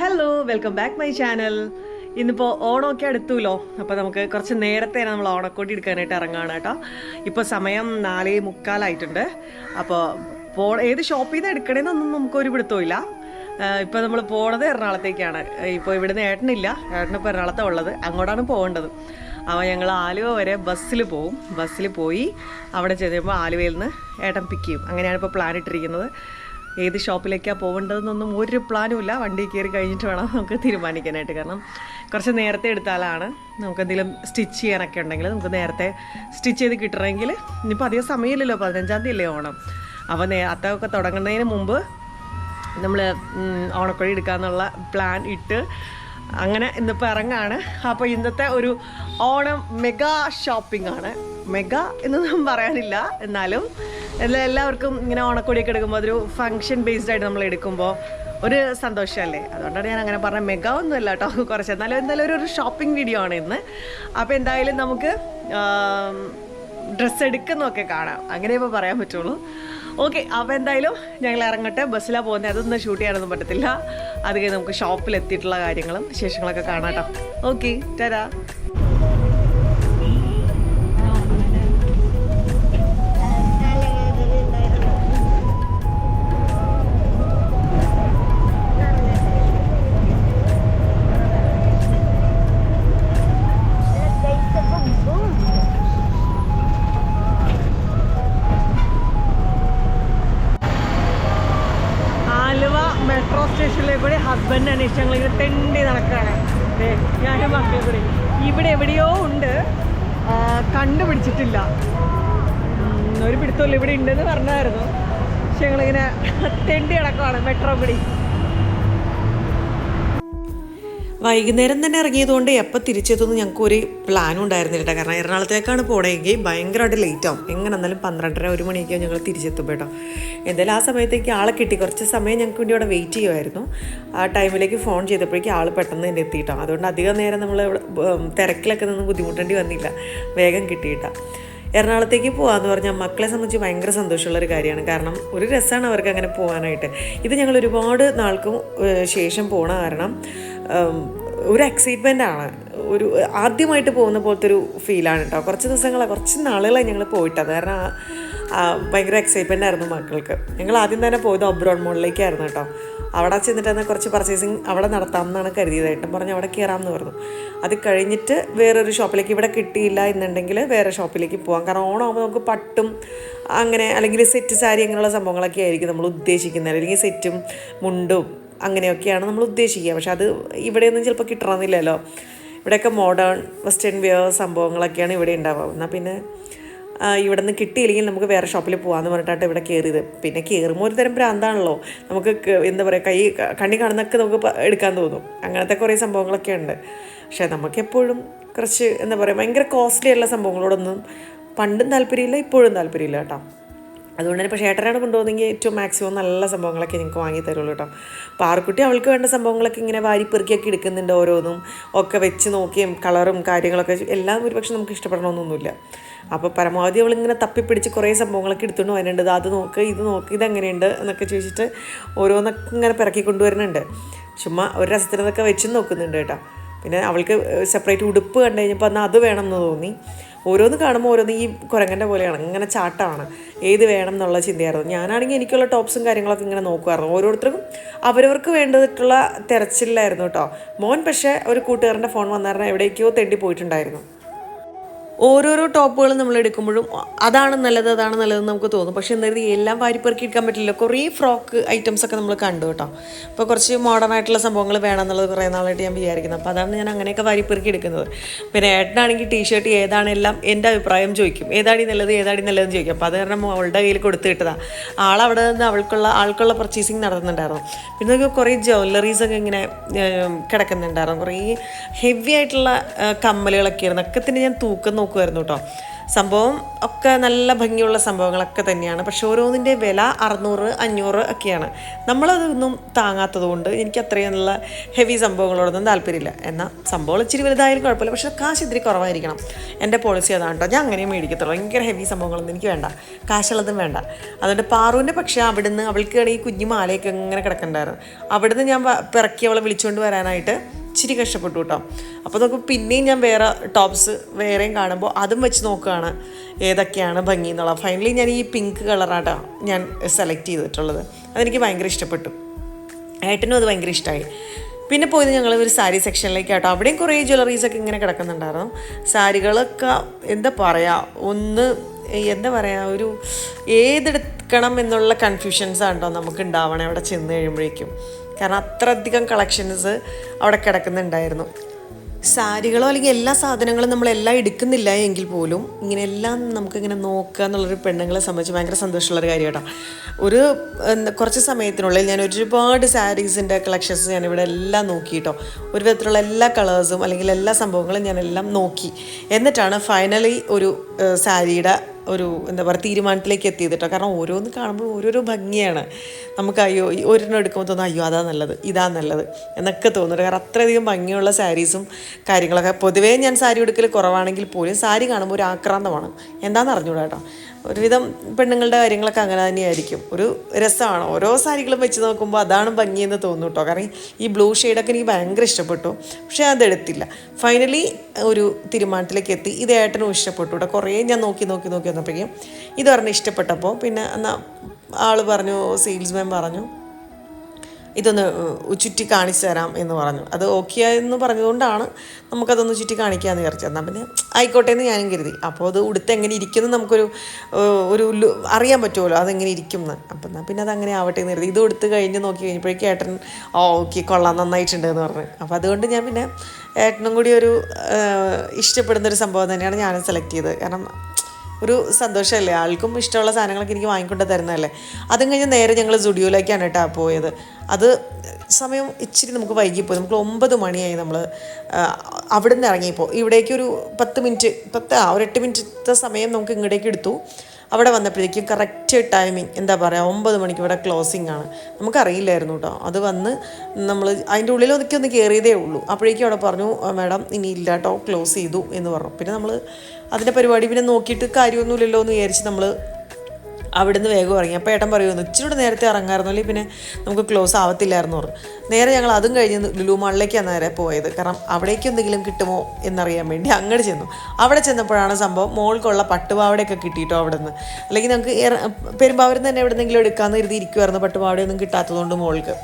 Hello welcome back my channel ഇന്നിപ്പോൾ ഓണമൊക്കെ അടുത്തുല്ലോ അപ്പോൾ നമുക്ക് കുറച്ച് നേരത്തെ നമ്മൾ ഓണക്കോടി എടുക്കാനായിട്ട് ഇറങ്ങുകയാണ് കേട്ടോ. ഇപ്പോൾ സമയം നാലേ മുക്കാലായിട്ടുണ്ട്. അപ്പോൾ പോ ഏത് ഷോപ്പിൽ നിന്ന് എടുക്കണേന്നൊന്നും നമുക്കൊരു പിടുത്തമില്ല ഇപ്പോൾ നമ്മൾ പോണത് എറണാകുളത്തേക്കാണ്. ഇപ്പോൾ ഇവിടുന്ന് ഏട്ടനില്ല. ഏട്ടനിപ്പോൾ എറണാകുളത്താണ് ഉള്ളത്. അങ്ങോട്ടാണ് പോകേണ്ടത്. അപ്പോൾ ഞങ്ങൾ ആലുവ വരെ ബസ്സിൽ പോവും. ബസ്സിൽ പോയി അവിടെ ചെന്നപ്പോൾ ആലുവയിൽ നിന്ന് ഏട്ടൻ പിക്ക് ചെയ്യും. അങ്ങനെയാണ് ഇപ്പോൾ പ്ലാൻ ഇട്ടിരിക്കുന്നത്. ഏത് ഷോപ്പിലേക്കാണ് പോകേണ്ടതെന്നൊന്നും ഒരു പ്ലാനും ഇല്ല. വണ്ടി കയറി കഴിഞ്ഞിട്ട് വേണം നമുക്ക് തീരുമാനിക്കാനായിട്ട്. കാരണം കുറച്ച് നേരത്തെ എടുത്താലാണ് നമുക്ക് എന്തെങ്കിലും സ്റ്റിച്ച് ചെയ്യാനൊക്കെ ഉണ്ടെങ്കിൽ നമുക്ക് നേരത്തെ സ്റ്റിച്ച് ചെയ്ത് കിട്ടണമെങ്കിൽ ഇനിയിപ്പോൾ അധികം സമയമില്ലല്ലോ. പതിനഞ്ചാം തീയതി അല്ലേ ഓണം. അപ്പോൾ നേ അത്തൊക്കെ തുടങ്ങുന്നതിന് മുമ്പ് നമ്മൾ ഓണക്കോഴി എടുക്കാമെന്നുള്ള പ്ലാൻ ഇട്ട് അങ്ങനെ ഇന്നിപ്പോൾ ഇറങ്ങാണ്. അപ്പോൾ ഇന്നത്തെ ഒരു ഓണം മെഗാ ഷോപ്പിംഗ് ആണ്. മെഗാ എന്നൊന്നും പറയാനില്ല. എന്നാലും എല്ലാ എല്ലാവർക്കും ഇങ്ങനെ ഓണക്കൊടിയൊക്കെ എടുക്കുമ്പോൾ അതൊരു ഫങ്ഷൻ ബേസ്ഡ് ആയിട്ട് നമ്മൾ എടുക്കുമ്പോൾ ഒരു സന്തോഷമല്ലേ അതുകൊണ്ടാണ് ഞാൻ അങ്ങനെ പറഞ്ഞ മെഗാ ഒന്നും അല്ല കേട്ടോ കുറച്ച്. എന്നാലും എന്തായാലും ഒരു ഒരു ഷോപ്പിംഗ് വീഡിയോ ആണ് ഇന്ന്. അപ്പോൾ എന്തായാലും നമുക്ക് ഡ്രസ്സ് എടുക്കുന്നൊക്കെ കാണാം. അങ്ങനെ ഇപ്പോൾ പറയാൻ പറ്റുള്ളൂ. ഓക്കെ അപ്പോൾ എന്തായാലും ഞങ്ങൾ ഇറങ്ങട്ടെ. ബസ്സിലാണ് പോകുന്നത്. അതൊന്നും ഷൂട്ട് ചെയ്യാനൊന്നും പറ്റത്തില്ല. അത് കഴിഞ്ഞ് നമുക്ക് ഷോപ്പിൽ എത്തിയിട്ടുള്ള കാര്യങ്ങളും വിശേഷങ്ങളൊക്കെ കാണാട്ടോ ഓക്കെ തരാ മെട്രോ ഇവിടെ ഹസ്ബൻഡ് അന്വേഷിച്ച് ഞങ്ങൾ ഇങ്ങനെ തെണ്ടി നടക്കുകയാണ്. ഞാനും മക്കളും കൂടി. ഇവിടെ എവിടെയോ ഉണ്ട്. കണ്ടുപിടിച്ചിട്ടില്ല. ഒരു പിടുത്തമില്ല ഇവിടെ ഉണ്ടെന്ന് പറഞ്ഞായിരുന്നു. പക്ഷെ ഞങ്ങളിങ്ങനെ തെണ്ടി നടക്കുകയാണ് മെട്രോ കൂടി വൈകുന്നേരം തന്നെ ഇറങ്ങിയതുകൊണ്ട് എപ്പോൾ തിരിച്ചെത്തുമെന്ന് ഞങ്ങൾക്ക് ഒരു പ്ലാനും ഉണ്ടായിരുന്നില്ല കേട്ടോ കാരണം എറണാകുളത്തേക്കാണ് പോകണമെങ്കിൽ ഭയങ്കരമായിട്ട് ലേറ്റ് ആവും. എങ്ങനെ എന്നാലും പന്ത്രണ്ടര ഒരു മണിയൊക്കെ ഞങ്ങൾ തിരിച്ചെത്തും കേട്ടോ എന്തായാലും ആ സമയത്തേക്ക് ആളെ കിട്ടി. കുറച്ച് സമയം ഞങ്ങൾക്ക് വേണ്ടി അവിടെ വെയിറ്റ് ചെയ്യുമായിരുന്നു ആ ടൈമിലേക്ക് ഫോൺ ചെയ്തപ്പോഴേക്കും ആൾ പെട്ടെന്ന് തന്നെ എത്തിയിട്ടോ. അതുകൊണ്ട് അധികം നേരം നമ്മൾ തിരക്കിലൊക്കെ നിന്ന് ബുദ്ധിമുട്ടേണ്ടി വന്നില്ല. വേഗം കിട്ടിയിട്ടാ. എറണാകുളത്തേക്ക് പോകാമെന്ന് പറഞ്ഞാൽ മക്കളെ സംബന്ധിച്ച് ഭയങ്കര സന്തോഷമുള്ളൊരു കാര്യമാണ്. കാരണം ഒരു രസമാണ് അവർക്ക് അങ്ങനെ പോകാനായിട്ട് ഇത് ഞങ്ങൾ ഒരുപാട് നാൾക്കും ശേഷം പോണ കാരണം ഒരു എക്സൈറ്റ്മെന്റ് ആണ്. ഒരു ആദ്യമായിട്ട് പോകുന്ന പോലത്തെ ഒരു ഫീലാണ് കേട്ടോ കുറച്ച് ദിവസങ്ങളെ കുറച്ച് നാളുകളായി ഞങ്ങൾ പോയിട്ട് അത് കാരണം ഭയങ്കര എക്സൈറ്റ്മെന്റ് ആയിരുന്നു മക്കൾക്ക്. ഞങ്ങൾ ആദ്യം തന്നെ പോയത് ഒബ്രോൺ മോളിലേക്കായിരുന്നു കേട്ടോ അവിടെ ചെന്നിട്ട് കുറച്ച് പർച്ചേസിങ് അവിടെ നടത്താം എന്നാണ് കരുതിയത്. ഏട്ടൻ പറഞ്ഞു അവിടെ കയറാമെന്ന് പറഞ്ഞു. അത് കഴിഞ്ഞിട്ട് വേറൊരു ഷോപ്പിലേക്ക് ഇവിടെ കിട്ടിയില്ല എന്നുണ്ടെങ്കിൽ വേറെ ഷോപ്പിലേക്ക് പോകാം കാരണം ഓണമാകുമ്പോൾ നമുക്ക് പട്ടും അങ്ങനെ അല്ലെങ്കിൽ സെറ്റ് സാരി അങ്ങനെയുള്ള സംഭവങ്ങളൊക്കെ ആയിരിക്കും നമ്മൾ ഉദ്ദേശിക്കുന്നത്. അല്ലെങ്കിൽ സെറ്റും മുണ്ടും അങ്ങനെയൊക്കെയാണ് നമ്മൾ ഉദ്ദേശിക്കുക. പക്ഷെ അത് ഇവിടെയൊന്നും ചിലപ്പോൾ കിട്ടണമെന്നില്ലല്ലോ. ഇവിടെയൊക്കെ മോഡേൺ വെസ്റ്റേൺ വെയർ സംഭവങ്ങളൊക്കെയാണ് ഇവിടെ ഉണ്ടാവുക. എന്നാൽ പിന്നെ ഇവിടെ നിന്ന് കിട്ടിയില്ലെങ്കിൽ നമുക്ക് വേറെ ഷോപ്പിൽ പോകാമെന്ന് പറഞ്ഞിട്ടാണ് ഇവിടെ കയറിയത്. പിന്നെ കയറുമ്പോൾ ഒരു തരം ഭ്രാന്താണല്ലോ. നമുക്ക് എന്താ പറയുക കൈ കണ്ണി കാണുന്നൊക്കെ നമുക്ക് എടുക്കാൻ തോന്നും. അങ്ങനത്തെ കുറേ സംഭവങ്ങളൊക്കെ ഉണ്ട്. പക്ഷേ നമുക്കെപ്പോഴും കുറച്ച് എന്താ പറയുക ഭയങ്കര കോസ്റ്റ്ലി ആയിട്ടുള്ള സംഭവങ്ങളോടൊന്നും പണ്ടും താല്പര്യമില്ല ഇപ്പോഴും താല്പര്യമില്ല കേട്ടോ. അതുകൊണ്ട് തന്നെ ഇപ്പോൾ ചേട്ടനാണ് കൊണ്ടുപോകുന്നെങ്കിൽ ഏറ്റവും മാക്സിമം നല്ല സംഭവങ്ങളൊക്കെ നിങ്ങൾക്ക് വാങ്ങി തരുള്ളൂ കേട്ടോ. പാർക്കുട്ടി അവൾക്ക് വേണ്ട സംഭവങ്ങളൊക്കെ ഇങ്ങനെ വാരി പെറുക്കിയൊക്കെ എടുക്കുന്നുണ്ട് ഓരോന്നും ഒക്കെ വെച്ച് നോക്കിയും കളറും കാര്യങ്ങളൊക്കെ എല്ലാം ഒരുപക്ഷെ നമുക്ക് ഇഷ്ടപ്പെടണമെന്നൊന്നുമില്ല. അപ്പോൾ പരമാവധി അവളിങ്ങനെ തപ്പിപ്പിടിച്ച് കുറേ സംഭവങ്ങളൊക്കെ എടുത്തുകൊണ്ട് വരുന്നുണ്ട് "ദാ അത് നോക്ക് ഇത് നോക്ക് ഇതെങ്ങനെയുണ്ട് എന്നൊക്കെ ചോദിച്ചിട്ട് ഓരോന്നൊക്കെ ഇങ്ങനെ പിറക്കി കൊണ്ടുവരുന്നുണ്ട് ചുമ്മാ ഒരു രസത്തിനതൊക്കെ വെച്ച് നോക്കുന്നുണ്ട് കേട്ടോ. പിന്നെ അവൾക്ക് സെപ്പറേറ്റ് ഉടുപ്പ് കണ്ടു കഴിഞ്ഞപ്പോൾ എന്നാൽ അത് വേണമെന്ന് തോന്നി. ഓരോന്ന് കാണുമ്പോൾ ഓരോന്ന് ഈ കുരങ്ങന്റെ പോലെയാണ് ഇങ്ങനെ ചാട്ടമാണ്. ഏത് വേണം എന്നുള്ള ചിന്തയായിരുന്നു. ഞാനാണെങ്കിൽ എനിക്കുള്ള ടോപ്സും കാര്യങ്ങളൊക്കെ ഇങ്ങനെ നോക്കുമായിരുന്നു ഓരോരുത്തർക്കും അവരവർക്ക് വേണ്ടതിട്ടുള്ള തിരച്ചിലായിരുന്നു കേട്ടോ. മോൻ പക്ഷേ ഒരു കൂട്ടുകാരന്റെ ഫോൺ വന്നായിരുന്നു എവിടേക്കോ തെണ്ടി പോയിട്ടുണ്ടായിരുന്നു. ഓരോരോ ടോപ്പുകൾ നമ്മൾ എടുക്കുമ്പോഴും അതാണ് നല്ലത് അതാണ് നല്ലതെന്ന് നമുക്ക് തോന്നും. പക്ഷെ എന്തായാലും എല്ലാം വാരിപ്പെറുക്കി എടുക്കാൻ പറ്റില്ല കുറേ ഫ്രോക്ക് ഐറ്റംസ് ഒക്കെ നമ്മൾ കണ്ടു കേട്ടോ. അപ്പോൾ കുറച്ച് മോഡേൺ ആയിട്ടുള്ള സംഭവങ്ങൾ വേണമെന്നുള്ളത് കുറേ നാളായിട്ട് ഞാൻ വിചാരിക്കുന്നത് അപ്പോൾ അതാണ് ഞാൻ അങ്ങനെയൊക്കെ വാരിപ്പെറുക്കി എടുക്കുന്നത്. പിന്നെ ഏട്ടനാണെങ്കിൽ ടീഷർട്ട് ഏതാണ് എല്ലാം എന്റെ അഭിപ്രായം ചോദിക്കും. ഏതാടി നല്ലത് ഏതാടി നല്ലതെന്ന് ചോദിക്കും. അപ്പോൾ അത് കാരണം അവളുടെ കയ്യിൽ കൊടുത്തു കിട്ടതാണ് ആളവിടെ നിന്ന് അവൾക്കുള്ള ആൾക്കുള്ള പർച്ചേസിങ് നടത്തുന്നുണ്ടായിരുന്നു. പിന്നെ കുറേ ജ്വല്ലറീസ് ഒക്കെ ഇങ്ങനെ കിടക്കുന്നുണ്ടായിരുന്നു. കുറേ ഹെവി ആയിട്ടുള്ള കമ്മലുകളൊക്കെ ആയിരുന്നു. ഒക്കെ തന്നെ ഞാൻ തൂക്കം നോക്കുമായിരുന്നു കേട്ടോ. സംഭവം ഒക്കെ നല്ല ഭംഗിയുള്ള സംഭവങ്ങളൊക്കെ തന്നെയാണ്. പക്ഷെ ഓരോന്നിന്റെ വില അറുന്നൂറ് അഞ്ഞൂറ് ഒക്കെയാണ്. നമ്മളതൊന്നും താങ്ങാത്തത് കൊണ്ട് എനിക്ക് അത്രയും നല്ല ഹെവി സംഭവങ്ങളോടൊന്നും താല്പര്യമില്ല. എന്നാൽ സംഭവം ഇച്ചിരി വലുതായാലും കുഴപ്പമില്ല. പക്ഷെ കാശ് ഇത്തിരി കുറവായിരിക്കണം. എന്റെ പോളിസി അതാണ് കേട്ടോ. ഞാൻ അങ്ങനെ മേടിക്കത്തുള്ളൂ. ഭയങ്കര ഹെവി സംഭവങ്ങളൊന്നും എനിക്ക് വേണ്ട. കാശുള്ളതും വേണ്ട. അതുകൊണ്ട് പാറുവിന്റെ പക്ഷേ അവിടുന്ന് അവൾക്ക് ഈ കുഞ്ഞു മാലയൊക്കെ ഇങ്ങനെ കിടക്കണ്ടായിരുന്നു. അവിടുന്ന് ഞാൻ പിറക്കി അവളെ വിളിച്ചുകൊണ്ട് വരാനായിട്ട് ഇച്ചിരി കഷ്ടപ്പെട്ടു കേട്ടോ. അപ്പോൾ നമുക്ക് പിന്നെയും ഞാൻ വേറെ ടോപ്സ് വേറെയും കാണുമ്പോൾ അതും വെച്ച് നോക്കുകയാണ് ഏതൊക്കെയാണ് ഭംഗി എന്നുള്ളത്. ഫൈനലി ഞാൻ ഈ പിങ്ക് കളറാട്ടോ ഞാൻ സെലക്ട് ചെയ്തിട്ടുള്ളത്. അതെനിക്ക് ഭയങ്കര ഇഷ്ടപ്പെട്ടു. ഏട്ടനും അത് ഭയങ്കര ഇഷ്ടമായി പിന്നെ പോയത് ഞങ്ങൾ ഒരു സാരി സെക്ഷനിലേക്ക് കേട്ടോ അവിടെയും കുറേ ജ്വല്ലറീസൊക്കെ ഇങ്ങനെ കിടക്കുന്നുണ്ടായിരുന്നു. സാരികളൊക്കെ എന്താ പറയുക ഒന്ന് എന്താ പറയുക ഒരു ഏതെടുക്കണം എന്നുള്ള കൺഫ്യൂഷൻസ് കേട്ടോ നമുക്ക് ഉണ്ടാവണേ അവിടെ ചെന്ന് കഴിയുമ്പോഴേക്കും. കാരണം അത്രയധികം കളക്ഷൻസ് അവിടെ കിടക്കുന്നുണ്ടായിരുന്നു. സാരികളോ അല്ലെങ്കിൽ എല്ലാ സാധനങ്ങളും നമ്മളെല്ലാം എടുക്കുന്നില്ല എങ്കിൽ പോലും ഇങ്ങനെ എല്ലാം നമുക്കിങ്ങനെ നോക്കുക എന്നുള്ളൊരു പെണ്ണുങ്ങളെ സംബന്ധിച്ച് ഭയങ്കര സന്തോഷമുള്ളൊരു കാര്യം കേട്ടോ ഒരു കുറച്ച് സമയത്തിനുള്ളിൽ ഞാൻ ഒരുപാട് സാരീസിന്റെ കളക്ഷൻസ് ഞാൻ ഇവിടെ എല്ലാം നോക്കി കേട്ടോ ഒരു വിധത്തിലുള്ള എല്ലാ കളേഴ്സും അല്ലെങ്കിൽ എല്ലാ സംഭവങ്ങളും ഞാൻ എല്ലാം നോക്കി. എന്നിട്ടാണ് ഫൈനലി ഒരു സാരിയുടെ ഒരു എന്താ പറയുക തീരുമാനത്തിലേക്ക് എത്തിയത് കേട്ടോ കാരണം ഓരോന്ന് കാണുമ്പോൾ ഓരോരോ ഭംഗിയാണ്. നമുക്ക് അയ്യോ ഒരെണ്ണം എടുക്കുമ്പോൾ തോന്നും അയ്യോ അതാ നല്ലത് ഇതാ നല്ലത് എന്നൊക്കെ തോന്നുന്നുണ്ട് കാരണം അത്രയധികം ഭംഗിയുള്ള സാരീസും കാര്യങ്ങളൊക്കെ പൊതുവേ ഞാൻ സാരി എടുക്കൽ കുറവാണെങ്കിൽ പോലും സാരി കാണുമ്പോൾ ഒരു ആക്രാന്തമാണ്. എന്താണെന്ന് അറിഞ്ഞൂടാ കേട്ടോ. ഒരുവിധം പെണ്ണുങ്ങളുടെ കാര്യങ്ങളൊക്കെ അങ്ങനെ തന്നെയായിരിക്കും. ഒരു രസമാണ്. ഓരോ സാരികളും വെച്ച് നോക്കുമ്പോൾ അതാണ് ഭംഗിയെന്ന് തോന്നുന്നു കേട്ടോ കാരണം ഈ ബ്ലൂ ഷെയ്ഡൊക്കെ എനിക്ക് ഭയങ്കര ഇഷ്ടപ്പെട്ടു. പക്ഷേ അതെടുത്തില്ല. ഫൈനലി ഒരു തീരുമാനത്തിലേക്ക് എത്തി. ഇത് ഏട്ടനും ഇഷ്ടപ്പെട്ടു കേട്ടോ കുറേ ഞാൻ നോക്കി നോക്കി നോക്കി വന്നപ്പോഴേക്കും ഇത് പറഞ്ഞ് ഇഷ്ടപ്പെട്ടപ്പോൾ പിന്നെ എന്നാൽ ആൾ പറഞ്ഞു സെയിൽസ്മാൻ പറഞ്ഞു ഇതൊന്ന് ചുറ്റി കാണിച്ചു തരാം എന്ന് പറഞ്ഞു. അത് ഓക്കെ എന്ന് പറഞ്ഞതുകൊണ്ടാണ് നമുക്കതൊന്ന് ചുറ്റി കാണിക്കാമെന്ന് വിചാരിച്ചത്. എന്നാൽ പിന്നെ ആയിക്കോട്ടെ എന്ന് ഞാനും കരുതി. അപ്പോൾ അത് ഉടുത്ത് എങ്ങനെ ഇരിക്കുന്നു നമുക്കൊരു ഒരു അറിയാൻ പറ്റുമല്ലോ അതെങ്ങനെ ഇരിക്കും എന്ന് അപ്പം എന്നാൽ പിന്നെ അത് അങ്ങനെ ആവട്ടെ എന്ന് കരുതി. ഇത് ഉടുത്ത് കഴിഞ്ഞ് നോക്കി കഴിഞ്ഞപ്പോഴേക്കും ഏട്ടൻ ഓ ഓക്കെ കൊള്ളാം നന്നായിട്ടുണ്ട് എന്ന് പറഞ്ഞു. അപ്പോൾ അതുകൊണ്ട് ഞാൻ പിന്നെ ഏട്ടനും കൂടി ഒരു ഇഷ്ടപ്പെടുന്നൊരു സംഭവം തന്നെയാണ് ഞാനും സെലക്ട് ചെയ്തത്. കാരണം ഒരു സന്തോഷമല്ലേ? ആൾക്കും ഇഷ്ടമുള്ള സാധനങ്ങളൊക്കെ എനിക്ക് വാങ്ങിക്കൊണ്ട് തരുന്നതല്ലേ? അതും കഴിഞ്ഞ് നേരെ ഞങ്ങൾ സ്റ്റുഡിയോയിലേക്കാണ് കേട്ടോ പോയത്. അത് സമയം ഇച്ചിരി നമുക്ക് വൈകിപ്പോയി. നമുക്ക് ഒമ്പത് മണിയായി നമ്മൾ അവിടെ നിന്ന് ഇറങ്ങിയപ്പോൾ ഇവിടേക്ക് ഒരു പത്ത് മിനിറ്റ് പത്ത് ആ ഒരു എട്ട് മിനിറ്റത്തെ സമയം നമുക്ക് ഇങ്ങോട്ടേക്ക് എടുത്തു. അവിടെ വന്നപ്പോഴേക്കും കറക്റ്റ് ടൈമിങ് എന്താ പറയുക ഒമ്പത് മണിക്ക് ഇവിടെ ക്ലോസിംഗ് ആണ്. നമുക്കറിയില്ലായിരുന്നു കേട്ടോ അത് വന്ന് നമ്മൾ അതിന്റെ ഉള്ളിൽ ഒതുക്കി ഒന്ന് കയറിയതേ ഉള്ളൂ. അപ്പോഴേക്കും അവിടെ പറഞ്ഞു മാഡം ഇനി ഇല്ല കേട്ടോ ക്ലോസ് ചെയ്തു എന്ന് പറഞ്ഞു. പിന്നെ നമ്മൾ അതിന്റെ പരിപാടി പിന്നെ നോക്കിയിട്ട് കാര്യമൊന്നുമില്ലല്ലോ എന്ന് വിചാരിച്ച് നമ്മൾ അവിടുന്ന് വേഗം ഇറങ്ങി. അപ്പോൾ ഏട്ടൻ പറയുമെന്ന് ഇച്ചിരി കൂടെ നേരത്തെ ഇറങ്ങാമായിരുന്നു അല്ലെങ്കിൽ പിന്നെ നമുക്ക് ക്ലോസ് ആവത്തില്ലായിരുന്നു നേരെ ഞങ്ങൾ അതും കഴിഞ്ഞ് ലുലു മാളിലേക്കാണ് നേരെ പോയത്. കാരണം അവിടേക്ക് എന്തെങ്കിലും കിട്ടുമോ എന്നറിയാൻ വേണ്ടി അങ്ങോട്ട് ചെന്നു. അവിടെ ചെന്നപ്പോഴാണ് സംഭവം മോൾക്കുള്ള പട്ടുപാവടയൊക്കെ കിട്ടിയിട്ടോ അവിടെ നിന്ന് അല്ലെങ്കിൽ നമുക്ക് പെരുമ്പാവരുന്ന് തന്നെ എവിടെന്നെങ്കിലും എടുക്കാമെന്ന് കരുതി ഇരിക്കുമായിരുന്നു പട്ടുപാവടയൊന്നും കിട്ടാത്തതുകൊണ്ട് മോൾക്ക്.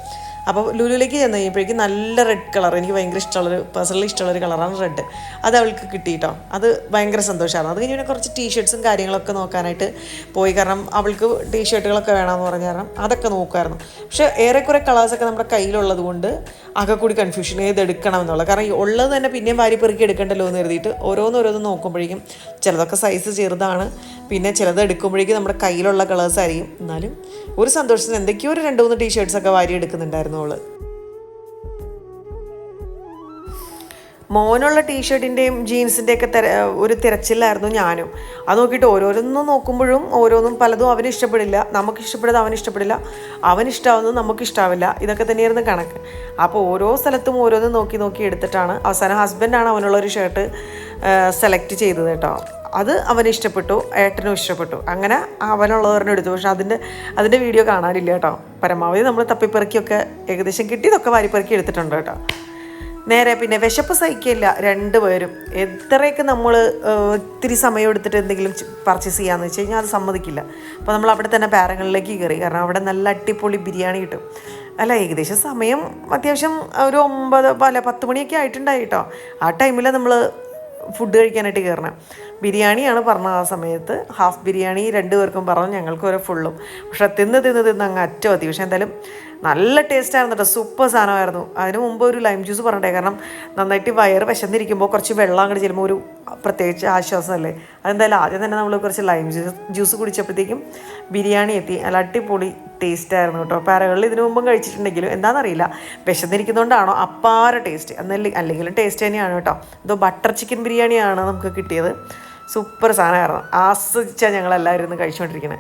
അപ്പോൾ ലുലുലേക്ക് ചെന്ന് കഴിയുമ്പോഴേക്കും നല്ല റെഡ് കളർ എനിക്ക് ഭയങ്കര ഇഷ്ടമുള്ളൊരു പേഴ്സണലി ഇഷ്ടമുള്ളൊരു കളറാണ് റെഡ് അത് അവൾക്ക് കിട്ടിയിട്ടോ അത് ഭയങ്കര സന്തോഷമാണ്. അത് കഴിഞ്ഞ് പിന്നെ കുറച്ച് ടീഷർട്ട്സും കാര്യങ്ങളൊക്കെ നോക്കാനായിട്ട് പോയി. കാരണം അവൾക്ക് ടീഷർട്ടുകളൊക്കെ വേണമെന്ന് പറഞ്ഞ കാരണം അതൊക്കെ നോക്കുമായിരുന്നു പക്ഷേ ഏറെക്കുറെ കളേഴ്സൊക്കെ നമ്മുടെ കയ്യിലുള്ളത് കൊണ്ട് ആകെ കൂടി കൺഫ്യൂഷൻ ഏതെടുക്കണം എന്നുള്ളത് കാരണം ഉള്ളത് തന്നെ പിന്നെയും വാരി പെറുക്കി എടുക്കണ്ടല്ലോ എന്ന് കരുതിയിട്ട് ഓരോന്നോരോന്ന് നോക്കുമ്പോഴേക്കും ചിലതൊക്കെ സൈസ് ചെറുതാണ്. പിന്നെ ചിലത് എടുക്കുമ്പോഴേക്കും നമ്മുടെ കയ്യിലുള്ള കളേഴ്സ് ആയിരിക്കും. എന്നാലും ഒരു സന്തോഷത്തിന് എന്തൊക്കെയോ ഒരു രണ്ട് മൂന്ന് ഒക്കെ വാരി എടുക്കുന്നുണ്ടായിരുന്നു അവൾ. മോനുള്ള ടീഷർട്ടിന്റെയും ജീൻസിന്റെ ഒക്കെ തെര ഒരു തിരച്ചിലായിരുന്നു ഞാനും. അത് നോക്കിയിട്ട് ഓരോരോന്നും നോക്കുമ്പോഴും ഓരോന്നും പലതും അവന് ഇഷ്ടപ്പെടില്ല. നമുക്ക് ഇഷ്ടപ്പെടുന്നത് അവന് ഇഷ്ടപ്പെടില്ല. അവന് ഇഷ്ടമാവുന്നത് നമുക്ക് ഇഷ്ടാവില്ല. ഇതൊക്കെ തന്നെയായിരുന്നു കണക്ക്. അപ്പോൾ ഓരോ സ്ഥലത്തും ഓരോന്നും നോക്കി നോക്കി എടുത്തിട്ടാണ് അവസാനം ഹസ്ബൻഡാണ് അവനുള്ള ഒരു ഷർട്ട് സെലക്ട് ചെയ്തത് കേട്ടോ. അത് അവന് ഇഷ്ടപ്പെട്ടു ഏട്ടനും ഇഷ്ടപ്പെട്ടു. അങ്ങനെ അവനുള്ളവരെന്നെ എടുത്തു. പക്ഷെ അതിന്റെ അതിന്റെ വീഡിയോ കാണാനില്ല കേട്ടോ. പരമാവധി നമ്മൾ തപ്പിപ്പെറുക്കിയൊക്കെ ഏകദേശം കിട്ടിയതൊക്കെ വാരിപ്പെറുക്കി എടുത്തിട്ടുണ്ട് കേട്ടോ. നേരെ പിന്നെ വിശപ്പ് സഹിക്കില്ല രണ്ടുപേരും എത്രയൊക്കെ നമ്മൾ ഇത്തിരി സമയം എടുത്തിട്ട് എന്തെങ്കിലും പർച്ചേസ് ചെയ്യാന്ന് വെച്ച് കഴിഞ്ഞാൽ അത് സമ്മതിക്കില്ല. അപ്പോൾ നമ്മൾ അവിടെ തന്നെ പാരങ്ങളിലേക്ക് കയറി. കാരണം അവിടെ നല്ല അടിപൊളി ബിരിയാണി കിട്ടും. അല്ല ഏകദേശം സമയം അത്യാവശ്യം ഒരു ഒമ്പത് അല്ല പത്ത് മണിയൊക്കെ ആയിട്ടുണ്ടായി കേട്ടോ. ആ ടൈമിൽ നമ്മൾ ഫുഡ് കഴിക്കാനായിട്ട് കയറണം ബിരിയാണിയാണ് പറഞ്ഞത് ആ സമയത്ത്. ഹാഫ് ബിരിയാണി രണ്ട് പേർക്കും പറഞ്ഞു ഞങ്ങൾക്ക് ഒരു ഫുള്ളും പക്ഷെ തിന്ന് തിന്ന് തിന്ന് അങ്ങ് അതി. പക്ഷെ എന്തായാലും നല്ല ടേസ്റ്റായിരുന്നു കേട്ടോ സൂപ്പർ സാധനമായിരുന്നു. അതിന് മുമ്പ് ഒരു ലൈം ജ്യൂസ് പറഞ്ഞേ കാരണം നന്നായിട്ട് വയറ് വിശന്നിരിക്കുമ്പോൾ കുറച്ച് വെള്ളം അങ്ങോട്ട് ചെല്ലുമ്പോൾ ഒരു പ്രത്യേകിച്ച് ആശ്വാസമല്ലേ അതെന്തായാലും ആദ്യം തന്നെ നമ്മൾ കുറച്ച് ലൈം ജ്യൂസ് ജ്യൂസ് കുടിച്ചപ്പോഴത്തേക്കും ബിരിയാണി എത്തി. നല്ല അടിപൊളി ടേസ്റ്റായിരുന്നു കേട്ടോ പാരകളിൽ ഇതിനു മുമ്പും കഴിച്ചിട്ടുണ്ടെങ്കിലും എന്താണെന്നറിയില്ല വിശന്നിരിക്കുന്നതുകൊണ്ടാണോ അപ്പാറ ടേസ്റ്റ് എന്നല്ലേ അല്ലെങ്കിലും ടേസ്റ്റ് തന്നെയാണ് കേട്ടോ എന്തോ ബട്ടർ ചിക്കൻ ബിരിയാണിയാണ് നമുക്ക് കിട്ടിയത്. സൂപ്പർ സാധനമായിരുന്നു ആസ്വദിച്ചാണ് ഞങ്ങളെല്ലാവരും ഇരുന്ന് കഴിച്ചുകൊണ്ടിരിക്കണേ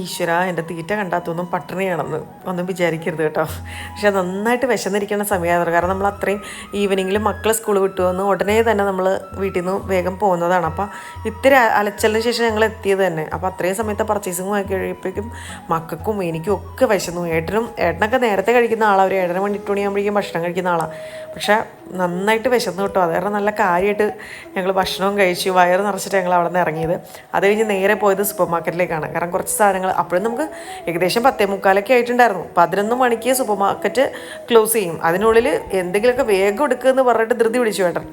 ഈശ്വര എന്റെ തീറ്റ കണ്ടാത്തൊന്നും പട്ടിണിയാണെന്ന് ഒന്നും വിചാരിക്കരുത് കേട്ടോ. പക്ഷെ നന്നായിട്ട് വിശന്നിരിക്കുന്ന സമയമായിരുന്നു. കാരണം നമ്മൾ അത്രയും ഈവനിങ്ങിൽ മക്കളെ സ്കൂൾ വിട്ടു വന്ന് ഉടനെ തന്നെ നമ്മൾ വീട്ടിൽ നിന്ന് വേഗം പോകുന്നതാണ്. അപ്പോൾ ഇത്തിരി അലച്ചലിന് ശേഷം ഞങ്ങൾ എത്തിയത് തന്നെ. അപ്പോൾ അത്രയും സമയത്ത് പർച്ചേസിങ് ആക്കി കഴിയുമ്പോഴേക്കും മക്കൾക്കും എനിക്കും ഒക്കെ വിശന്നു. ഏട്ടനും ഏട്ടനൊക്കെ നേരത്തെ കഴിക്കുന്ന ആളാണ് ഒരു ഏഴര മണി മണിയാകുമ്പോഴേക്കും ഭക്ഷണം കഴിക്കുന്ന ആളാണ് പക്ഷേ നന്നായിട്ട് വിശന്നു കിട്ടും. അത് കാരണം നല്ല കാര്യമായിട്ട് ഞങ്ങൾ ഭക്ഷണവും കഴിച്ചു. വയറ് നിറച്ചിട്ട് ഞങ്ങൾ അവിടെ നിന്ന് ഇറങ്ങിയത്. അത് കഴിഞ്ഞ് നേരെ പോയത് സൂപ്പർ മാർക്കറ്റിലേക്കാണ് കാരണം കുറച്ച് സാധനങ്ങൾ അപ്പോഴും നമുക്ക് ഏകദേശം പത്തേ മുക്കാലൊക്കെ ആയിട്ടുണ്ടായിരുന്നു. പതിനൊന്ന് മണിക്ക് സൂപ്പർ മാർക്കറ്റ് ക്ലോസ് ചെയ്യും. അതിനുള്ളിൽ എന്തെങ്കിലുമൊക്കെ വേഗം എടുക്കുമെന്ന് പറഞ്ഞിട്ട് ധൃതി പിടിച്ചു വേട്ടൻ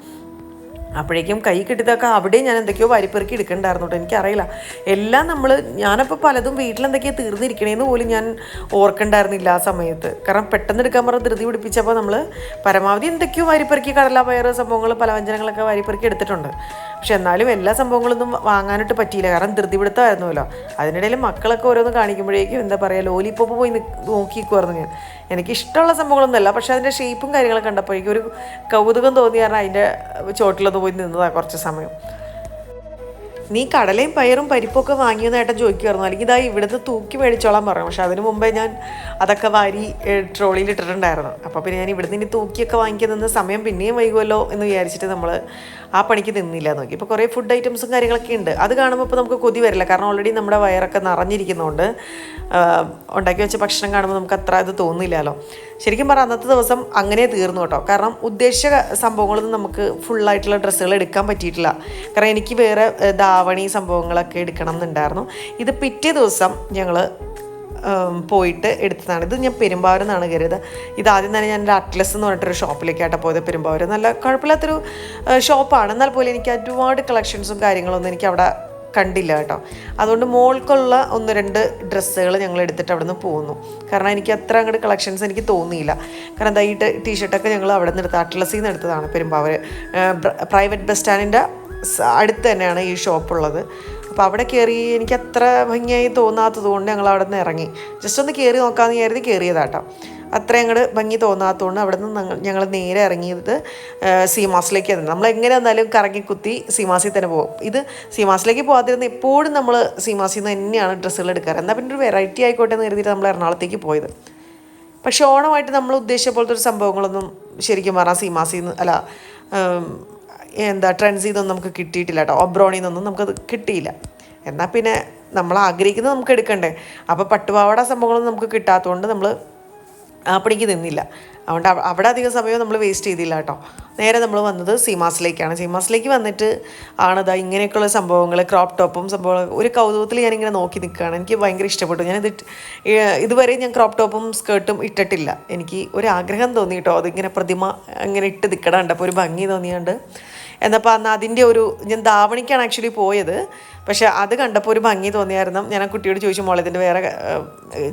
അപ്പോഴേക്കും കൈ കിട്ടിയതൊക്കെ അവിടെയും ഞാൻ എന്തൊക്കെയോ വാരിപ്പെറുക്കി എടുക്കണ്ടായിരുന്നു കേട്ടോ. എനിക്കറിയില്ല. എല്ലാം നമ്മൾ ഞാനപ്പോൾ പലതും വീട്ടിലെന്തൊക്കെയോ തീർന്നിരിക്കണേന്ന് പോലും ഞാൻ ഓർക്കണ്ടായിരുന്നില്ല ആ സമയത്ത്. കാരണം പെട്ടെന്ന് എടുക്കാൻ പറഞ്ഞ ധൃതി പിടിപ്പിച്ചപ്പോൾ നമ്മൾ പരമാവധി എന്തൊക്കെയോ വാരിപ്പെറുക്കി കടല പയറ് സംഭവങ്ങൾ പലവ്യഞ്ജനങ്ങളൊക്കെ വാരിപ്പെറുക്കി എടുത്തിട്ടുണ്ട്. പക്ഷെ എന്നാലും എല്ലാ സംഭവങ്ങളൊന്നും വാങ്ങാനായിട്ട് പറ്റിയില്ല. കാരണം ധൃതി പിടുത്തമായിരുന്നല്ലോ. അതിനിടയിൽ മക്കളൊക്കെ ഓരോന്ന് കാണിക്കുമ്പോഴേക്കും എന്താ പറയുക ലോലിപ്പോപ്പ് പോയി നോക്കി നോക്കിക്കുമായിരുന്നു ഞാൻ. എനിക്ക് ഇഷ്ടമുള്ള സംഭവങ്ങളൊന്നുമല്ല. പക്ഷെ അതിന്റെ ഷേപ്പും കാര്യങ്ങളൊക്കെ കണ്ടപ്പോഴേക്കും ഒരു കൗതുകം തോന്നി. കാരണം അതിന്റെ ചോട്ടിലൊന്ന് പോയി നിന്നതാണ് കുറച്ച് സമയം. നീ കടലയും പയറും പരിപ്പൊക്കെ വാങ്ങിയെന്ന് ഏട്ടൻ ചോദിക്കുമായിരുന്നു അല്ലെങ്കിൽ ഇതാ ഇവിടുന്ന് തൂക്കി മേടിച്ചോളാൻ പറഞ്ഞു. പക്ഷെ അതിന് മുമ്പേ ഞാൻ അതൊക്കെ വാരി ട്രോളിയിൽ ഇട്ടിട്ടുണ്ടായിരുന്നു. അപ്പോൾ പിന്നെ ഞാൻ ഇവിടുന്ന് ഇനി തൂക്കിയൊക്കെ വാങ്ങിക്കുന്ന സമയം പിന്നെയും വൈകുമല്ലോ എന്ന് വിചാരിച്ചിട്ട് നമ്മൾ ആ പണിക്ക് നിന്നില്ല നോക്കി. ഇപ്പോൾ കുറേ ഫുഡ് ഐറ്റംസും കാര്യങ്ങളൊക്കെ ഉണ്ട്. അത് കാണുമ്പോൾ ഇപ്പോൾ നമുക്ക് കൊതി വരില്ല. കാരണം ഓൾറെഡി നമ്മുടെ വയറൊക്കെ നിറഞ്ഞിരിക്കുന്നതുകൊണ്ട് ഉണ്ടാക്കി വെച്ച ഭക്ഷണം കാണുമ്പോൾ നമുക്ക് അത്ര ഇത് തോന്നില്ലല്ലോ. ശരിക്കും പറഞ്ഞാൽ അന്നത്തെ ദിവസം അങ്ങനെ തീർന്നു കേട്ടോ. കാരണം ഉദ്ദേശിച്ച സംഭവങ്ങളൊന്നും നമുക്ക് ഫുള്ളായിട്ടുള്ള ഡ്രസ്സുകൾ എടുക്കാൻ പറ്റിയിട്ടില്ല. കാരണം എനിക്ക് വേറെ ധാവണി സംഭവങ്ങളൊക്കെ എടുക്കണം എന്നുണ്ടായിരുന്നു. ഇത് പിറ്റേ ദിവസം ഞങ്ങൾ പോയിട്ട് എടുത്തതാണ്. ഇത് ഞാൻ പെരുമ്പാവൂർ നിന്നാണ് കയറിയത് ഇത് ആദ്യം തന്നെ ഞാൻ അറ്റ്ലസ് എന്ന് പറഞ്ഞിട്ടൊരു ഷോപ്പിലേക്കായിട്ട് പോയത് പെരുമ്പാവൂർ നല്ല കുഴപ്പമില്ലാത്തൊരു ഷോപ്പാണ്. എന്നാൽ പോലും എനിക്ക് ഒരുപാട് കളക്ഷൻസും കാര്യങ്ങളൊന്നും എനിക്ക് അവിടെ കണ്ടില്ല കേട്ടോ. അതുകൊണ്ട് മോൾക്കുള്ള ഒന്ന് രണ്ട് ഡ്രസ്സുകൾ ഞങ്ങൾ എടുത്തിട്ട് അവിടെ നിന്ന് പോന്നു. കാരണം എനിക്ക് അത്ര അങ്ങോട്ട് കളക്ഷൻസ് എനിക്ക് തോന്നിയില്ല. കാരണം എന്താ ഈ ടീഷർട്ടൊക്കെ ഞങ്ങൾ അവിടെ നിന്ന് എടുത്ത അറ്റ്ലസിൽ നിന്ന് എടുത്തതാണ് പെരുമ്പാവൂർ പ്രൈവറ്റ് ബസ് സ്റ്റാൻഡിന്റെ അടുത്ത് തന്നെയാണ് ഈ ഷോപ്പുള്ളത്. അപ്പോൾ അവിടെ കയറി എനിക്ക് അത്ര ഭംഗിയായി തോന്നാത്തത് കൊണ്ട് ഞങ്ങൾ അവിടെ നിന്ന് ഇറങ്ങി. ജസ്റ്റ് ഒന്ന് കയറി നോക്കാമെന്ന് കരുതി കയറിയതാട്ടോ അത്ര അങ്ങോട്ട് ഭംഗി തോന്നാത്തതുകൊണ്ട് അവിടെ നിന്ന് ഞങ്ങൾ നേരെ ഇറങ്ങിയത് സീമാസിലേക്ക് തന്നെ നമ്മൾ എങ്ങനെ വന്നാലും കറങ്ങി കുത്തി സീമാസിൽ തന്നെ പോകും. ഇത് സീമാസിലേക്ക് പോകാതിരുന്ന എപ്പോഴും നമ്മൾ സീമാസിൽ നിന്ന് തന്നെയാണ് ഡ്രസ്സുകൾ എടുക്കാറ്. എന്നാൽ പിന്നെ ഒരു വെറൈറ്റി ആയിക്കോട്ടെ എന്ന് കരുതിയിട്ട് നമ്മൾ എറണാകുളത്തേക്ക് പോയത്. പക്ഷേ ഓണമായിട്ട് നമ്മൾ ഉദ്ദേശിച്ച പോലത്തെ ഒരു സംഭവങ്ങളൊന്നും ശരിക്കും പറഞ്ഞാൽ സീമാസിൽ നിന്ന് അല്ല എന്താ ട്രെൻഡ്സിൽ നിന്നൊന്നും നമുക്ക് കിട്ടിയിട്ടില്ല കേട്ടോ ഒബ്രോണിൽ നിന്നൊന്നും നമുക്കത് കിട്ടിയില്ല. എന്നാൽ പിന്നെ നമ്മൾ ആഗ്രഹിക്കുന്നത് നമുക്ക് എടുക്കണ്ടേ. അപ്പോൾ പട്ടുപാവാട സംഭവങ്ങളൊന്നും നമുക്ക് കിട്ടാത്തതുകൊണ്ട് നമ്മൾ പണിക്ക് നിന്നില്ല. അതുകൊണ്ട് അവിടെ അധികം സമയം നമ്മൾ വേസ്റ്റ് ചെയ്തില്ല കേട്ടോ നേരെ നമ്മൾ വന്നത് സീമാസിലേക്കാണ്. സീമാസിലേക്ക് വന്നിട്ട് ആണിതാ ഇങ്ങനെയൊക്കെയുള്ള സംഭവങ്ങൾ ക്രോപ്പ് ടോപ്പും സംഭവങ്ങൾ ഒരു കൗതുകത്തിൽ ഞാനിങ്ങനെ നോക്കി നിൽക്കുകയാണ് എനിക്ക് ഭയങ്കര ഇഷ്ടപ്പെട്ടു. ഞാനിത് ഇതുവരെ ഞാൻ ക്രോപ്പ് ടോപ്പും സ്കേർട്ടും ഇട്ടിട്ടില്ല. എനിക്ക് ഒരു ആഗ്രഹം തോന്നി കേട്ടോ അതിങ്ങനെ പ്രതിമ ഇങ്ങനെ ഇട്ട് നിൽക്കണം കണ്ടപ്പോൾ ഒരു ഭംഗി തോന്നിയാണ്ട് എന്നപ്പോൾ അന്ന് അതിന്റെ ഒരു ഞാൻ ധാവണിക്കാണ് ആക്ച്വലി പോയത്. പക്ഷേ അത് കണ്ടപ്പോൾ ഒരു ഭംഗി തോന്നിയായിരുന്നു. ഞാൻ ആ കുട്ടിയോട് ചോദിച്ചു മോളെ ഇതിന്റെ വേറെ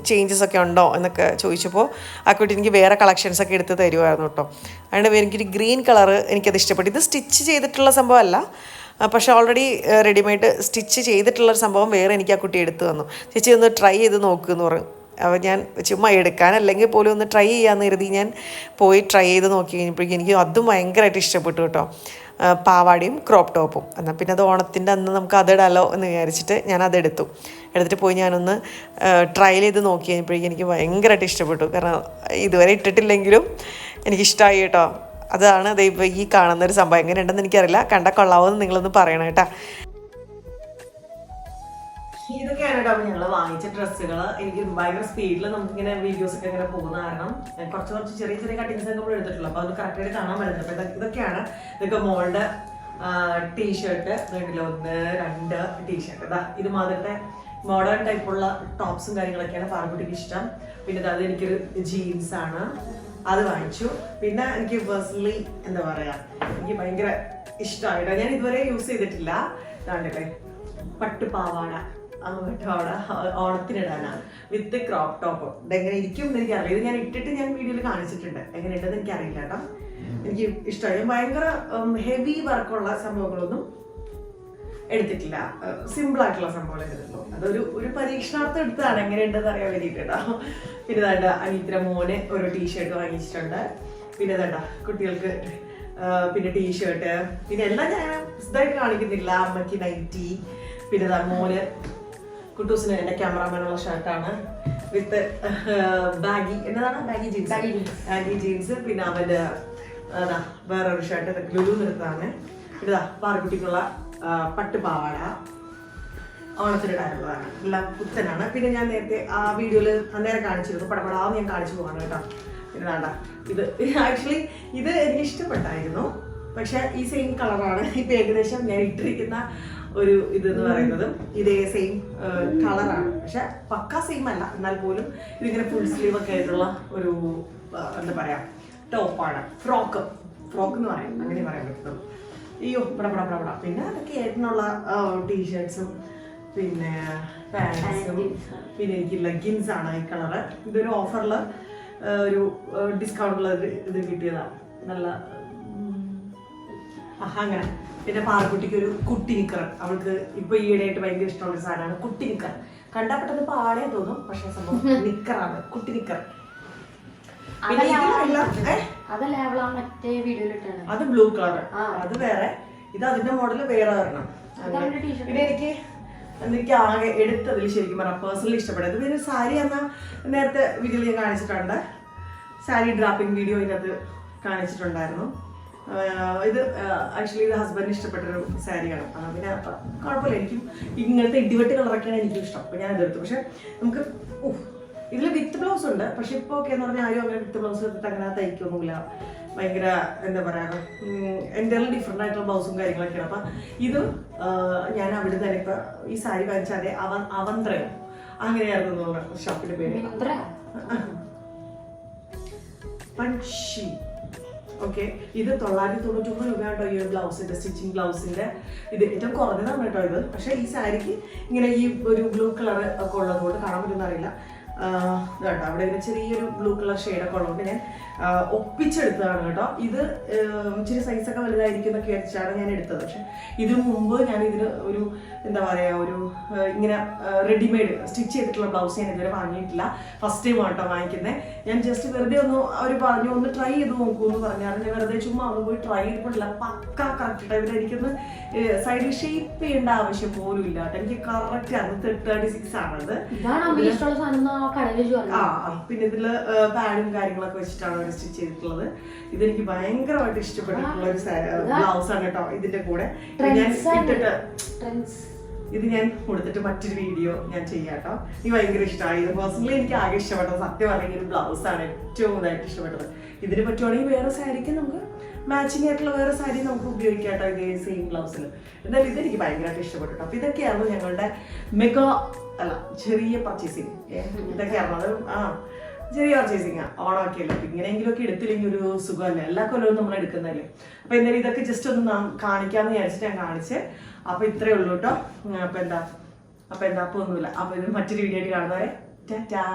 ചേഞ്ചസ് ഒക്കെ ഉണ്ടോ? എന്നൊക്കെ ചോദിച്ചപ്പോൾ ആ കുട്ടി എനിക്ക് വേറെ കളക്ഷൻസ് ഒക്കെ എടുത്ത് തരുമായിരുന്നു കേട്ടോ. അതുകൊണ്ട് എനിക്കൊരു ഗ്രീൻ കളറ് എനിക്കത് ഇഷ്ടപ്പെട്ടു. ഇത് സ്റ്റിച്ച് ചെയ്തിട്ടുള്ള സംഭവമല്ല. പക്ഷേ ഓൾറെഡി റെഡിമെയ്ഡ് സ്റ്റിച്ച് ചെയ്തിട്ടുള്ള ഒരു സംഭവം വേറെ എനിക്ക് ആ കുട്ടി എടുത്തു തന്നു. ചേച്ചി ഒന്ന് ട്രൈ ചെയ്ത് നോക്കുമെന്ന് പറഞ്ഞു. അപ്പോൾ ഞാൻ ചുമ്മാ എടുക്കാനല്ലെങ്കിൽ പോലും ഒന്ന് ട്രൈ ചെയ്യാമെന്ന് കരുതി ഞാൻ പോയി ട്രൈ ചെയ്ത് നോക്കി കഴിഞ്ഞപ്പോഴേക്കും എനിക്ക് അതും ഭയങ്കരമായിട്ട് ഇഷ്ടപ്പെട്ടു കേട്ടോ. പാവാടയും ക്രോപ്പ് ടോപ്പും എന്നാൽ പിന്നെ അത് ഓണത്തിന്റെ അന്ന് നമുക്ക് അതിടാലോ എന്ന് വിചാരിച്ചിട്ട് ഞാൻ അതെടുത്തു എടുത്തിട്ട് പോയി ഞാനൊന്ന് ട്രയൽ ചെയ്ത് നോക്കി കഴിഞ്ഞപ്പോഴേക്കും എനിക്ക് ഭയങ്കരമായിട്ട് ഇഷ്ടപ്പെട്ടു. കാരണം ഇതുവരെ ഇട്ടിട്ടില്ലെങ്കിലും എനിക്കിഷ്ടമായി കേട്ടോ. അതാണ് ദേ ഇപ്പോൾ ഈ കാണുന്ന ഒരു സംഭവം. എങ്ങനെയുണ്ടെന്ന് എനിക്കറിയില്ല. കണ്ട കൊള്ളാവോ നിങ്ങളൊന്ന് പറയണം കേട്ടോ. കേട്ടോ ഞങ്ങൾ വാങ്ങിച്ച ഡ്രസ്സുകൾ എനിക്ക് ഭയങ്കര സ്പീഡിൽ നമുക്ക് ഇങ്ങനെ വീഡിയോസ് ഒക്കെ ഇങ്ങനെ പോകുന്ന കാരണം കുറച്ച് കുറച്ച് ചെറിയ ചെറിയ കട്ടിങ്സ് ഒക്കെ നമ്മൾ എടുത്തിട്ടുള്ളൂ. അപ്പോൾ അത് കറക്റ്റായിട്ട് കാണാൻ പറ്റുന്നത് അപ്പോൾ ഇതൊക്കെ- ഇതൊക്കെയാണ് ഇതൊക്കെ മോളുടെ ടീഷർട്ട് കണ്ടില്ല ഒന്ന് രണ്ട് ടീഷർട്ട് ഇതാ ഇത് മാതിരത്തെ മോഡേൺ ടൈപ്പുള്ള ടോപ്സും കാര്യങ്ങളൊക്കെയാണ് പാർക്കുട്ടിക്ക് ഇഷ്ടം. പിന്നെ അത് എനിക്കൊരു ജീൻസ് ആണ്. അത് വാങ്ങിച്ചു. പിന്നെ എനിക്ക് പേഴ്സണലി എന്താ പറയാ എനിക്ക് ഭയങ്കര ഇഷ്ടമായിട്ടോ ഞാൻ ഇതുവരെ യൂസ് ചെയ്തിട്ടില്ല. ഇതാണ്ടല്ലേ പട്ടുപാവാട. ആ പട്ടുപാവാട ഓണത്തിനിടാനാ. വിത്ത് ക്രോപ്പ് ടോപ്പ് ഇതെങ്ങനെ ഇരിക്കും എന്ന് എനിക്കറിയില്ല. ഇത് ഞാൻ ഇട്ടിട്ട് ഞാൻ വീഡിയോയിൽ കാണിച്ചിട്ടുണ്ട്. എങ്ങനെ ഉണ്ടെന്ന് എനിക്കറിയില്ല കേട്ടോ. എനിക്ക് ഇഷ്ടമായി. ഭയങ്കര ഹെവി വർക്കുള്ള സംഭവങ്ങളൊന്നും എടുത്തിട്ടില്ല. സിമ്പിൾ ആയിട്ടുള്ള സംഭവങ്ങൾ എടുത്തിട്ടുള്ളൂ. അതൊരു ഒരു പരീക്ഷണാർത്ഥം എടുത്തതാണ്. എങ്ങനെയുണ്ടെന്ന് അറിയാൻ വേണ്ടിയിട്ട് കേട്ടോ. പിന്നെ തണ്ട അനിത്ര മോന് ഒരു ടീഷർട്ട് വാങ്ങിച്ചിട്ടുണ്ട്. പിന്നെ തണ്ട കുട്ടികൾക്ക് പിന്നെ ടീഷർട്ട് പിന്നെ എല്ലാം ഞാൻ ഇതായിട്ട് കാണിക്കുന്നില്ല. അമ്മയ്ക്ക് നൈറ്റി പിന്നെ മോന് കുട്ടൂസിന് എന്റെ ക്യാമറാമാനുള്ള ഷർട്ടാണ്. വിത്ത് ബാഗി എന്നതാണ്? Baggy jeans. Baggy jeans. പിന്നെ അവന്റെ അതാ വേറൊരു ഷർട്ട് ലുലു നിർത്താണ് ഇതാ പാറക്കുട്ടിക്കുള്ള പാവാട. പട്ടുപാവാട ഓണത്തിനിടാനുള്ളതാണ് എല്ലാം പുത്തനാണ്. പിന്നെ ഞാൻ നേരത്തെ ആ വീഡിയോയിൽ അന്നേരം കാണിച്ചിരുന്നു. പടപടാന്ന് ഞാൻ കാണിച്ചു പോകാണ് കേട്ടോ. ഇതാണ്ട ഇത് ആക്ച്വലി ഇത് എനിക്ക് ഇഷ്ടപ്പെട്ടായിരുന്നു. പക്ഷെ ഈ സെയിം കളറാണ്. ഇപ്പൊ ഏകദേശം ഞാൻ ഇട്ടിരിക്കുന്ന ഒരു ഇത് എന്ന് പറയുന്നത്. ഇതേ സെയിം കളറാണ് പക്ഷെ പക്ക സെയിം അല്ല. എന്നാൽ പോലും ഇതിങ്ങനെ ഫുൾ സ്ലീവ് ഒക്കെ ആയിട്ടുള്ള ഒരു എന്താ പറയാ ടോപ്പാണ് ഫ്രോക്ക് ഫ്രോക്ക് എന്ന് പറയാം. അങ്ങനെ പറയാൻ പറ്റുന്നത്. അയ്യോ പട പട പട പട. പിന്നെ അതൊക്കെ ഏട്ടനുള്ള ടീഷർട്സും പിന്നെ പാൻസും പിന്നെ എനിക്ക് ലെഗിൻസ് ആണ് ഈ കളറ് ഇതൊരു ഓഫറിൽ ഒരു ഡിസ്കൗണ്ടുള്ള ഇത് കിട്ടിയതാണ്. നല്ല അങ്ങനെ. പിന്നെ പാറക്കുട്ടിക്ക് ഒരു കുട്ടി നിക്കർ അവൾക്ക് ഇപ്പൊ ഈയിടെയായിട്ട് ഭയങ്കര ഇഷ്ടമുള്ള സാധനമാണ് കുട്ടി നിക്കർ. കണ്ടാൽ പെട്ടെന്ന് പാടേ തോന്നും പക്ഷെ സംഭവം നിക്കറാണ് കുട്ടി വീഡിയോയിലിട്ടാണ് അത് ബ്ലൂ കളർ. അത് വേറെ. ഇത് അതിന്റെ മോഡൽ വേറെ വരണം. പിന്നെ എനിക്ക് എനിക്ക് ആകെ എടുത്തതിൽ ശരിക്കും പറഞ്ഞാൽ പേഴ്സണലി ഇഷ്ടപ്പെടുന്നത് പിന്നെ സാരി എന്ന നേരത്തെ വീഡിയോയിൽ ഞാൻ കാണിച്ചിട്ടുണ്ട്. സാരി ഡ്രാപ്പിംഗ് വീഡിയോ ഇതിനകത്ത് കാണിച്ചിട്ടുണ്ടായിരുന്നു. ഇത് ആക്ച്വലി ഇത് ഹസ്ബൻഡിന് ഇഷ്ടപ്പെട്ടൊരു സാരിയാണ് പിന്നെ കുഴപ്പമില്ല എനിക്കും ഇങ്ങനത്തെ ഇടിവെട്ട് കളറൊക്കെയാണ് എനിക്കും ഇഷ്ടം. അപ്പോൾ ഞാൻ ഇതെടുത്തു. പക്ഷെ നമുക്ക് ഇതിൽ വിത്ത് ബ്ലൗസ് ഉണ്ട്. പക്ഷെ ഇപ്പോൾ ഒക്കെ എന്ന് പറഞ്ഞാൽ ആരും അങ്ങനെ വിത്ത് ബ്ലൗസ് എടുത്തിട്ട് അങ്ങനെ തയ്ക്കൊന്നുമില്ല. ഭയങ്കര എന്താ പറയുക എന്റെ ഡിഫറെന്റ് ആയിട്ടുള്ള ബ്ലൗസും കാര്യങ്ങളൊക്കെയാണ്. അപ്പം ഇത് ഞാൻ അവിടെ തന്നെ ഇപ്പം ഈ സാരി വാങ്ങിച്ച അതെ അവ അവന്ത്രയോ? അങ്ങനെയായിരുന്നു ഷോപ്പിന്റെ പേര്. പൺഷി. ഓക്കെ ഇത് തൊള്ളായിരത്തി തൊണ്ണൂറ്റൊമ്പത് രൂപ കേട്ടോ ഈ ഒരു ബ്ലൗസിന്റെ സ്റ്റിച്ചിങ് ബ്ലൗസിന്റെ ഇത് ഏറ്റവും കുറഞ്ഞതാണ് കേട്ടോ ഇത്. പക്ഷെ ഈ സാരിക്ക് ഇങ്ങനെ ഈ ഒരു ബ്ലൂ കളർ ഒക്കെ ഉള്ളതുകൊണ്ട് കാണാൻ പറ്റുന്നറിയില്ല കേട്ടോ അവിടെ ഇങ്ങനെ ചെറിയൊരു ബ്ലൂ കളർ ഷെയ്ഡൊക്കെ ഉള്ളതുകൊണ്ട് ഞാൻ ഒപ്പിച്ചെടുത്തതാണ് കേട്ടോ. ഇത് ഇച്ചിരി സൈസൊക്കെ വലുതായിരിക്കും എന്നൊക്കെ വിചാരിച്ചാണ് ഞാൻ എടുത്തത്. പക്ഷെ ഇതിനു മുമ്പ് ഞാൻ ഇതിന് ഒരു എന്താ പറയുക ഒരു ഇങ്ങനെ റെഡിമെയ്ഡ് സ്റ്റിച്ച് ചെയ്തിട്ടുള്ള ബ്ലൗസ് ഞാൻ ഇതുവരെ വാങ്ങിയിട്ടില്ല. ഫസ്റ്റ് ടൈം ആട്ടോ വാങ്ങിക്കുന്നത് ഞാൻ ജസ്റ്റ് വെറുതെ ഒന്ന് അവർ പറഞ്ഞു ഒന്ന് ട്രൈ ചെയ്ത് നോക്കൂ എന്ന് പറഞ്ഞാൽ ഞാൻ വെറുതെ ചുമ്മാ ഒന്ന് പോയി ട്രൈ ചെയ്തിട്ടില്ല പക്ക കറക്റ്റ് ടൈമിൽ എനിക്കൊന്ന് സൈഡിൽ ഷേപ്പ് ചെയ്യേണ്ട ആവശ്യം പോലും ഇല്ല കേട്ടോ. എനിക്ക് കറക്റ്റ് ആണ്. തേർട്ടി സിക്സ് ആണത്. ആ. പിന്നെ ഇതിൽ പാഡും കാര്യങ്ങളൊക്കെ വെച്ചിട്ടാണ് അവർ സ്റ്റിച്ച് ചെയ്തിട്ടുള്ളത്. ഇതെനിക്ക് ഭയങ്കരമായിട്ട് ഇഷ്ടപ്പെട്ടിട്ടുള്ള ഒരു ബ്ലൗസ് ആണ് കേട്ടോ ഇതിന്റെ കൂടെ. ഇത് ഞാൻ ഇട്ടിട്ട് ഇത് ഞാൻ കൊടുത്തിട്ട് മറ്റൊരു വീഡിയോ ഞാൻ ചെയ്യാട്ടോ എനിക്ക് ഭയങ്കര ഇഷ്ടമായി ഇത് പേഴ്സണലി എനിക്ക് ആകെ ഇഷ്ടപ്പെട്ടത് സത്യം പറഞ്ഞ ഒരു ബ്ലൗസ് ആണ് ഏറ്റവും ഇതായിട്ട് ഇഷ്ടപ്പെട്ടത്. ഇതിന് പറ്റുവാണെങ്കിൽ വേറെ സാരിക്ക് നമുക്ക് മാച്ചിങ് ആയിട്ടുള്ള വേറെ സാരി നമുക്ക് ഉപയോഗിക്കാട്ടോ ഇതേ സെയിം ബ്ലൗസിൽ എന്നാലും ഇതെനിക്ക് ഭയങ്കരമായിട്ട് ഇഷ്ടപ്പെട്ടു കേട്ടോ. അപ്പൊ ഇതൊക്കെയാണ് ഞങ്ങളുടെ മെഗാ അല്ല ചെറിയ പർച്ചേസിങ് ഇതൊക്കെയാണ് അത് ആ ചെറിയ പർച്ചേസിങ് ഓൺ ആക്കിയല്ലോ അപ്പൊ ഇങ്ങനെയെങ്കിലും ഒക്കെ എടുത്തില്ലെങ്കിൽ ഒരു സുഖമല്ല എല്ലാ കൊല്ലവും നമ്മൾ എടുക്കുന്നതല്ലേ? അപ്പൊ എന്തായാലും ഇതൊക്കെ ജസ്റ്റ് ഒന്ന് നാം കാണിക്കാന്ന് വിചാരിച്ചിട്ട് ഞാൻ കാണിച്ച്. അപ്പൊ ഇത്രേ ഉള്ളൂ കേട്ടോ അപ്പൊ എന്താ? അപ്പൊ എന്താ? അപ്പൊ ഒന്നുമില്ല. അപ്പൊ ഇത് മറ്റൊരു വീഡിയോ ആയിട്ട് കാണുന്നവരെ ടാറ്റാ.